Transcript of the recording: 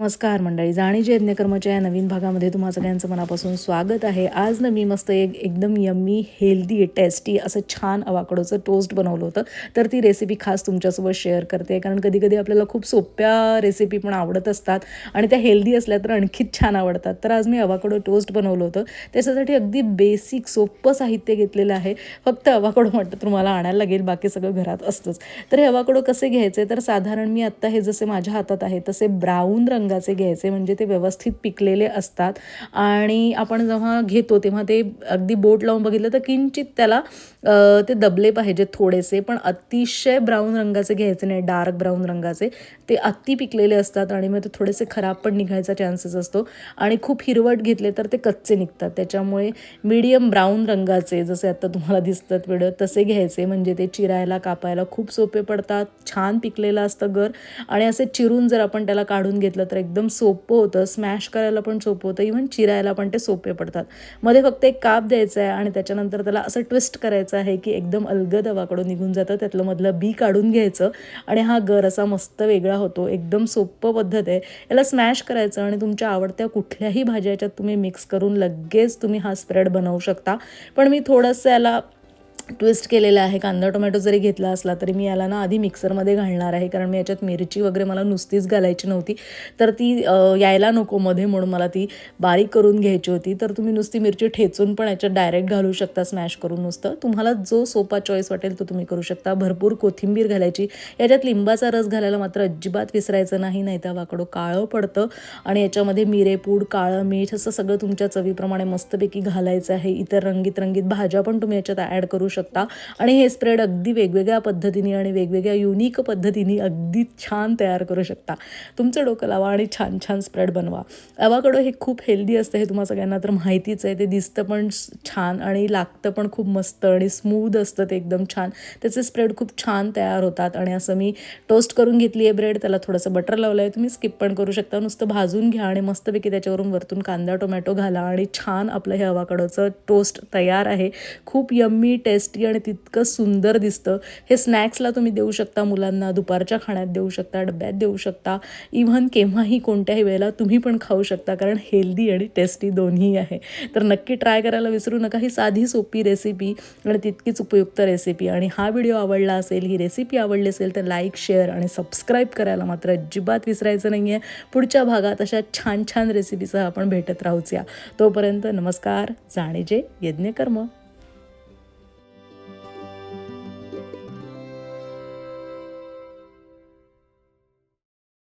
नमस्कार मंडळी जाणीचे यज्ञकर्माच्या या नवीन भागामध्ये तुम्हा सगळ्यांचं मनापासून स्वागत आहे. आज ना मी मस्त एक एकदम यम्मी हेल्दी टेस्टी असं छान अवाकडोचं टोस्ट बनवलं होतं. तर ती रेसिपी खास तुमच्यासोबत शेअर करते. कारण कधी कधी आपल्याला खूप सोप्या रेसिपी पण आवडत असतात आणि त्या हेल्दी असल्या तर आणखीच छान आवडतात. तर आज मी अवाकडो टोस्ट बनवलं होतं. त्याच्यासाठी अगदी बेसिक सोपं साहित्य घेतलेलं आहे. फक्त अवाकडो म्हटलं तर मला आणायला लागेल. बाकी सगळं घरात असतंच. तर हे अवाकडो कसे घ्यायचे? तर साधारण मी आत्ता हे जसे माझ्या हातात आहे तसे ब्राऊन रंग रंगाचे घ्यायचे म्हणजे ते व्यवस्थित पिकलेले असतात. आणि आपण जेव्हा घेतो तेव्हा ते अगदी बोट लावून बघितलं तर किंचित त्याला ते दबले पाहिजे थोडेसे. पण अतिशय ब्राऊन रंगाचे घ्यायचे नाही डार्क ब्राऊन रंगाचे. ते अति पिकलेले असतात आणि मग ते थोडेसे खराब पण निघायचा चान्सेस असतो. आणि खूप हिरवट घेतले तर ते कच्चे निघतात. त्याच्यामुळे मीडियम ब्राऊन रंगाचे जसे आता तुम्हाला दिसतात व्हिडिओ तसे घ्यायचे. म्हणजे ते चिरायला कापायला खूप सोपे पडतात. छान पिकलेलं असतं गर आणि असे चिरून जर आपण त्याला काढून घेतलं तर एकदम सोपं होतं. स्मॅश करायला पण सोपं होतं. इव्हन चिरायला पण ते सोपे पडतात. मध्ये फक्त एक काप द्यायचा आहे आणि त्याच्यानंतर त्याला असं ट्विस्ट करायचं आहे की एकदम अलगद दवाकडून निघून जातं. त्यातलं मधलं बी काढून घ्यायचं आणि हा गर असा मस्त वेगळा होतो. एकदम सोपं पद्धत आहे. याला स्मॅश करायचं आणि तुमच्या आवडत्या कुठल्याही भाज्या याच्यात तुम्ही मिक्स करून लगेच तुम्ही हा स्प्रेड बनवू शकता. पण मी थोडंसं याला ट्विस्ट केलेला आहे. कांदा टोमॅटो जरी घेतला असला तरी मी याला ना आधी मिक्सरमध्ये घालणार आहे. कारण मी याच्यात मिरची वगैरे मला नुसतीच घालायची नव्हती. तर ती यायला नको मध्ये म्हणून मला ती बारीक करून घ्यायची होती. तर तुम्ही नुसती मिरची ठेचून पण याच्यात डायरेक्ट घालू शकता स्मॅश करून नुसतं. तुम्हाला जो सोपा चॉईस वाटेल तो तुम्ही करू शकता. भरपूर कोथिंबीर घालायची. याच्यात लिंबाचा रस घालायला मात्र अजिबात विसरायचं नाही नाही तर वाकडं काळं पडतं. आणि याच्यामध्ये मिरेपूड काळं मीठ असं सगळं तुमच्या चवीप्रमाणे मस्तपैकी घालायचं आहे. इतर रंगीत रंगीत भाज्या पण तुम्ही याच्यात ॲड करू शकता. आणि हे स्प्रेड अगदी वेगवेगळ्या पद्धतीने आणि वेगवेगळ्या युनिक पद्धतीने अगदी छान तयार करू शकता. तुमचं डोकं लावा आणि छान छान स्प्रेड बनवा. अवाकडो हे खूप हेल्दी असतं हे तुम्हाला सगळ्यांना तर माहितीच आहे. ते दिसतं पण छान आणि लागतं पण खूप मस्त आणि स्मूद असतं ते एकदम छान. त्याचे स्प्रेड खूप छान तयार होतात आणि असं मी टोस्ट करून घेतली आहे ब्रेड त्याला थोडंसं बटर लावलं आहे तुम्ही स्किप पण करू शकता. नुसतं भाजून घ्या आणि मस्तपैकी त्याच्यावरून वरतून कांदा टोमॅटो घाला आणि छान आपलं हे अवाकडोचं टोस्ट तयार आहे. खूप यम्मी टेस्ट टेस्टी आणि तितकं सुंदर दिसतं. हे स्नॅक्सला तुम्ही देऊ शकता मुलांना दुपारच्या खाण्यात देऊ शकता डब्यात देऊ शकता. इव्हन केव्हाही कोणत्याही वेळेला तुम्ही पण खाऊ शकता कारण हेल्दी आणि टेस्टी दोन्ही आहे. तर नक्की ट्राय करायला विसरू नका. ही साधी सोपी रेसिपी आणि तितकीच उपयुक्त रेसिपी आणि हा व्हिडिओ आवडला असेल ही रेसिपी आवडली असेल तर लाईक शेअर आणि सबस्क्राईब करायला मात्र अजिबात विसरायचं नाही आहे पुढच्या भागात अशा छान छान रेसिपीसह आपण भेटत राहूच या तोपर्यंत नमस्कार जाणेजे यज्ञकर्म.